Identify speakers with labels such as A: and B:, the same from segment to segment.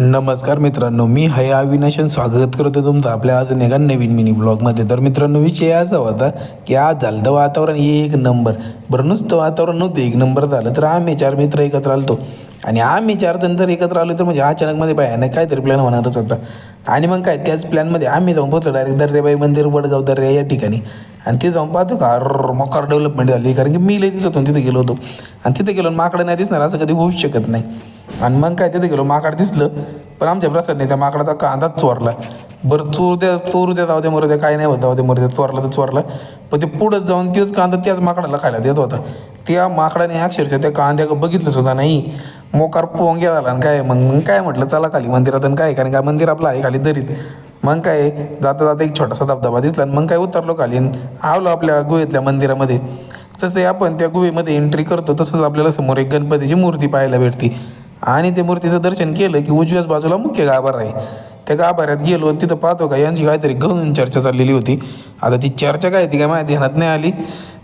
A: नमस्कार मित्रांनो मी हय अविनाशन स्वागत करतो तुमचं आपल्या अजून एका नवीन मिनी ब्लॉगमध्ये तर मित्रांनो विषय असा होता की आज झालं तर वातावरण एक नंबर बरं नुसतं वातावरण नव्हतं एक नंबर झालं. तर आम्ही चार मित्र एकत्र आलतो. आणि आम्ही चार जण जर एकत्र आलो तर म्हणजे अचानकमध्ये भयानक काहीतरी प्लॅन होणारच होता. आणि मग काय त्याच प्लॅनमध्ये आम्ही जाऊन पोहोचलो डायरेक्ट दर्याबाई मंदिर वडगाव दर्या या ठिकाणी. आणि ते जाऊन पाहतो का अर मकार डेव्हलपमेंट झाली. कारण की मी लई दिसत होतो तिथे गेलो होतो. आणि तिथे गेलो आणि माकडं नाही दिसणार असं कधी होऊच शकत नाही. आणि मग काय तिथे गेलो माकड दिसलं पण आमच्या प्रसादने त्या माकडाचा कांदाच चोरला. बरं चोर द्या चोरू द्या जाऊ द्या मरू द्या काय नाही होत जाऊ द्या मरू द्या चोरला तर चोरला. पण ते पुढं जाऊन तोच कांदा त्याच माकडाला खायला देत होता. त्या माकडाने अक्षरशः त्या कांद्या बघितलं सुद्धा नाही. मोकार पोंग्या झाला आणि काय मग मग काय म्हटलं चला खाली मंदिरात आणि काय कारण काय मंदिर आपलं आहे खाली दरीत. मग काय जाता जाता एक छोटासा धबधबा दिसला आणि मग काय उतरलो खाली आणि आलो आपल्या गुहेतल्या मंदिरामध्ये. जसे आपण त्या गुहेमध्ये एंट्री करतो तसंच आपल्याला समोर एक गणपतीची मूर्ती पाहायला भेटते. आणि त्या मूर्तीचं दर्शन केलं की उजव्याच बाजूला मुख्य गाभार आहे. त्या गाभाऱ्यात गेलो आणि तिथं पाहतो का यांची काहीतरी गहन चर्चा चाललेली होती. आता ती चर्चा काय ती काय माहिती ध्यानात नाही आली.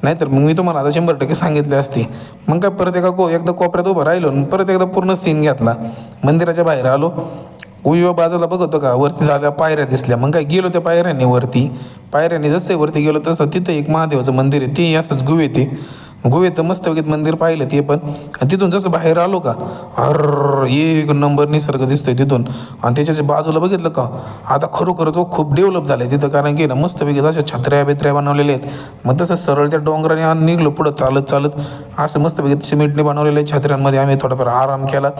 A: नाहीतर मग मी तुम्हाला आता शंभर टक्के सांगितले असते. मग काय परत एका को एकदा कोपऱ्यात उभं राहिलो परत एकदा पूर्ण सीन घेतला. मंदिराच्या बाहेर आलो. उजव्या बाजूला बघतो का वरती झाल्या पायऱ्या दिसल्या. मग काय गेलो त्या पायऱ्याने वरती. पायऱ्याने जसे वरती गेलो तसं तिथं एक महादेवाचं मंदिर आहे. ते असंच गुवे ते गोव्यात तर मस्त मंदिर पाहिलं ते पण. आणि तिथून जसं बाहेर आलो का अर एक नंबर निसर्ग दिसतोय तिथून. आणि त्याच्या बाजूला बघितलं का आता खरोखर तो खूप डेव्हलप झालाय तिथं. कारण की ना मस्त वेगळी अशा छत्र्या बित्र्या बनवलेल्या आहेत. मग तसं सरळ त्या डोंगराने आणि निघलो पुढं चालत चालत. असं मस्त वेगळी सिमेंटने बनवलेल्या छत्र्यांमध्ये आम्ही थोडाफार आराम केला.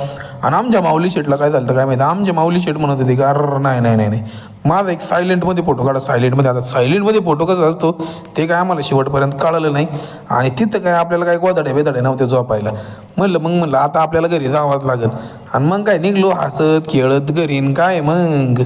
A: आणि आमच्या माऊली शेटला काय झालं काय माहिती? आमच्या माऊली शेट म्हणत होती का अर नाही नाही नाही नाही. माझा एक सायलेंटमध्ये फोटो काढा. सायलेंटमध्ये आता सायलेंटमध्ये फोटो कसा असतो ते काय आम्हाला शेवटपर्यंत कळलं नाही. आणि तिथं काय आपल्याला काय गोदाडे बेदाडे नव्हते झोपायला. म्हणलं मग म्हणलं आता आपल्याला घरी जावंच लागेल. आणि मग काय निघलो हसत खेळत घरी काय मग?